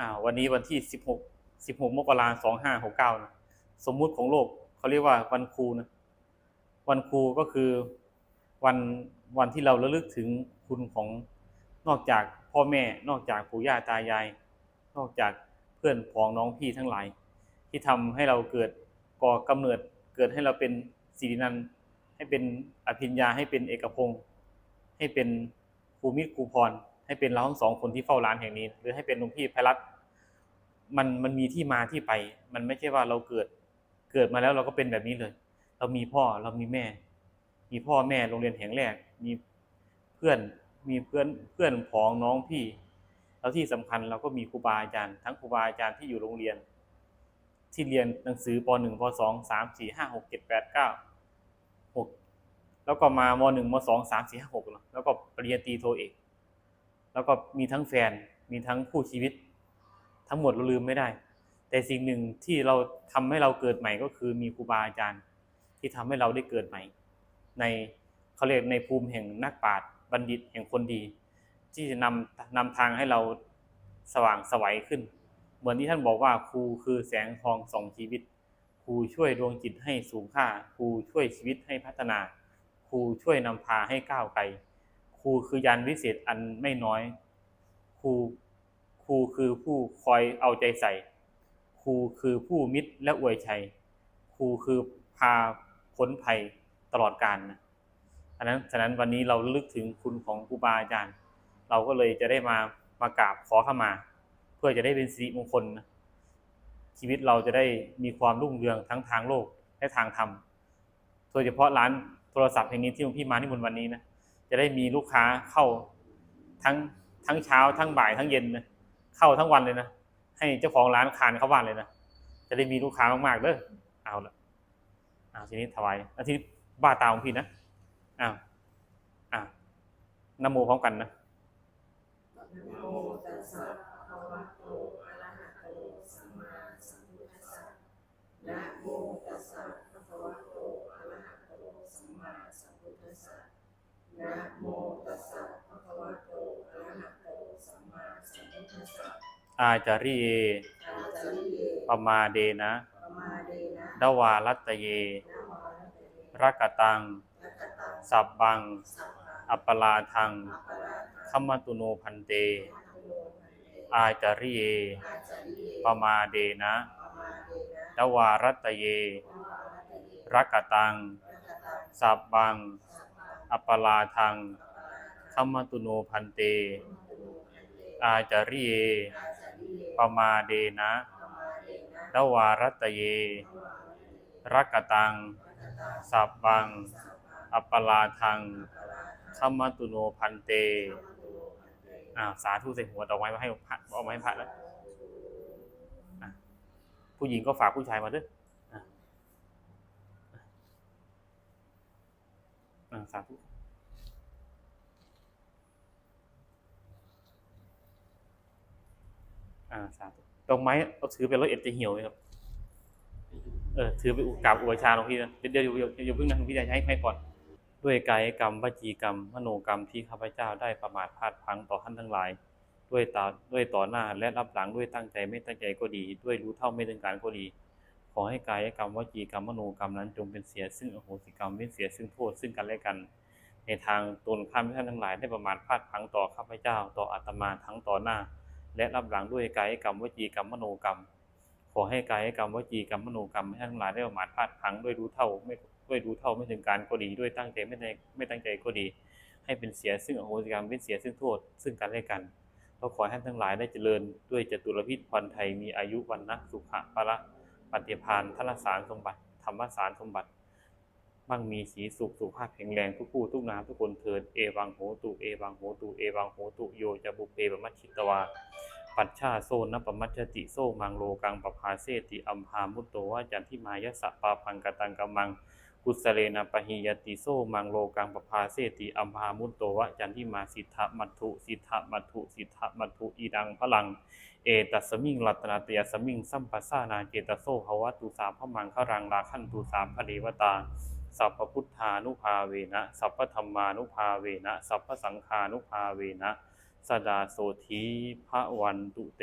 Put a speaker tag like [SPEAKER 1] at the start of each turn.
[SPEAKER 1] อ่าวันนี้วันที่สิบหกสิบหกมกราสองห้าหกเก้านะสมมุติของโลกเขาเรียกว่าวันครูนะวันครูก็คือวันวันที่เราระลึกถึงคุณของนอกจากพ่อแม่ นอกจากปู่ย่าตายาย นอกจากเพื่อนพ้องน้องพี่ทั้งหลาย ที่ทำให้เราเกิดก่อกำเนิดเกิดให้เราเป็นสิรินันให้เป็นอภิญญาให้เป็นเอกพงศ์ให้เป็นภูมิตรครูพร ให้เป็นเราทั้งสองคนที่เฝ้าร้านแห่งนี้ หรือให้เป็นหลวงพี่ไพรัตมันมันมีที่มาที่ไป มันไม่ใช่ว่าเราเกิดเกิดมาแล้วเราก็เป็นแบบนี้เลย เรามีพ่อเรามีแม่ มีพ่อแม่โรงเรียนแห่งแรก มีเพื่อนมีเพื่อนเพื่อนพ้องน้องพี่ แล้วที่สำคัญเราก็มีครูบาอาจารย์ทั้งครูบาอาจารย์ที่อยู่โรงเรียน ที่เรียนหนังสือป .1 ป .2 3 4 5 6 7 8 9 6 แล้วก็มามหนึ่งมสองสามสี่ห้าหกเนอะแล้วก็ปริญญาตรีโทเอก แล้วก็มีทั้งแฟน มีทั้งคู่ชีวิต ทั้งหมดเราลืมไม่ได้ แต่สิ่งหนึ่งที่เราทำให้เราเกิดใหม่ก็คือมีครูบาอาจารย์ ที่ทำให้เราได้เกิดใหม่ ในเขาเรียกในภูมิแห่งนักปราชญ์บัณฑิตแห่งคนดี ที่จะนำนำทางให้เราสว่างสวัยขึ้น เหมือนที่ท่านบอกว่าครูคือแสงทองส่องชีวิต ครูช่วยดวงจิตให้สูงค่า ครูช่วยชีวิตให้พัฒนา ครูช่วยนำพาให้ก้าวไกล ครูคือยานวิเศษอันไม่น้อย ครูครูคือผู้คอยเอาใจใส่ ครูคือผู้มิตรและอวยชัย ครูคือพาพ้นภัยตลอดกาลนะอันนั้นฉะนั้นวันนี้เราลึกถึงคุณของครูบาอาจารย์ เราก็เลยจะได้มามากราบขอเข้ามา เพื่อจะได้เป็นสิริมงคลนะชีวิตเราจะได้มีความรุ่งเรืองทั้งทางโลกและทางธรรมโดยเฉพาะร้านโทรศัพท์แห่งนี้ที่หลวงพี่มาที่บนวันนี้นะ จะได้มีลูกค้าเข้าทั้งทั้งเช้าทั้งบ่ายทั้งเย็นนะเข้าทั้งวันเลยนะให้เจ้าของร้านคานเข้าบ้านเลยนะจะได้มีลูกค้ามากๆเด้อเอาละเอาทีนี้ถวายอาทีนี้บ้าตาของพี่นะอ้าวอ่านโมพร้อมกันนะ
[SPEAKER 2] นะโมตัสสะภะคะวะโตอะระหะโตสัมมาสัมพุทธัสสะนะโมตัสสะภะคะวะโตอะระหะโตสัมมาสัมพุทธัสสะ นะโมตัสสะภะคะวะโตอะระหะโตสัมมาสัมพุทธัสสะ
[SPEAKER 1] อาจาริเย
[SPEAKER 2] อาจาริเย
[SPEAKER 1] ปมาเดนะ
[SPEAKER 2] ปมาเดนะ
[SPEAKER 1] ดวารัตเย
[SPEAKER 2] รั
[SPEAKER 1] กตัง สับบัง อัปปลาทังขมตุโนพันเต อาจาริเย
[SPEAKER 2] อ
[SPEAKER 1] ปมาเดนะ
[SPEAKER 2] ด
[SPEAKER 1] วารัตเย
[SPEAKER 2] รั
[SPEAKER 1] กตัง สับบัง อัปลาทังขมตุโนพันเต อาจาริเยปมาเดนะดวารัตเย รักกตัง สับบัง อัปลาทังขมตุโนพันเตอ่าสาธุใส่หัวดอกไม้มาให้พระเอามาให้พระแล้วผู้หญิงก็ฝากผู้ชายมาด้วยอะอ่า สาธุอ่าสาธุดอกไม้เอาถือไปร้อยเอ็ดจะเหี่ยวไหมครับ เออถือไปอุกราบอุปชาหลวงพี่นะเดี๋ยวเดี๋ยวเดี๋ยวเพิ่งนะหลวงพี่จะให้ให้ก่อน ด้วยกายกรรมวจีกรรมมโนกรรมที่ข้าพเจ้าได้ประมาทพลาดพลั้งต่อท่านทั้งหลาย ด้วยต่อด้วยต่อหน้าและรับหลังด้วยตั้งใจไม่ตั้งใจก็ดี ด้วยรู้เท่าไม่ถึงการก็ดี ขอให้กายกรรมวจีกรรมมโนกรรมนั้นจงเป็นเสียซึ่งอโหสิกรรมเป็นเสียซึ่งโทษซึ่งกันและกัน ในทางตนข้ามท่านทั้งหลายได้ประมาทพลาดพลั้งต่อข้าพเจ้า ต่ออาตมาทั้งต่อหน้า และรับหลังด้วยกายกรรมวจีกรรมมโนกรรม ขอให้กายกรรมวจีกรรมมโนกรรมให้ทั้งหลายได้ประมาทพลาดพลั้งด้วยรู้เท่าไม่ด้วยรู้เท่าไม่ถึงการก็ดีด้วยตั้งใจไม่ได้ไม่ตั้งใจก็ดี ให้เป็นเสียซึ่งอโหสิกรรมเป็นเสียซึ่งโทษ ซึ่งกันและกันก็ขอให้ท่านทั้งหลายได้เจริญด้วยจตุรพิษพรไทยมีอายุวันนะสุขะพละ ปฏิภาณทลสารสมบัติ ธรรมสารสมบัติมั่งมีสีสุขสุขภาพแข็งแรงทุกผู้ทุกนามทุกคนเถิดเอวังโหตุเอวังโหตุเอวังโหตุโยจะบุเพบมัชชิตวา ปัจฉาโซนปมัจจติโซมังโลกังปภาเสติอัมพามุตโตวาจันทิมายะสะปาพังกตังกมังกุสเลนะปะหิยติโซมังโลกังปภาเสติอัมพามุตโตวะจันทิมาสิทธะมัทถุสิทธะมัทถุสิทธะมัทถุอีดังพลัง เอตัสมิงรัตนาเตยสมิงสัมปัสสานาเจตโซภวตุสาพมังครังราขันตูสามพเดวตา สัพพพุทธานุภาเวนะ สัพพธรรมานุภาเวนะ สัพพสังฆานุภาเวนะ สดาโสธีพระวันตุเต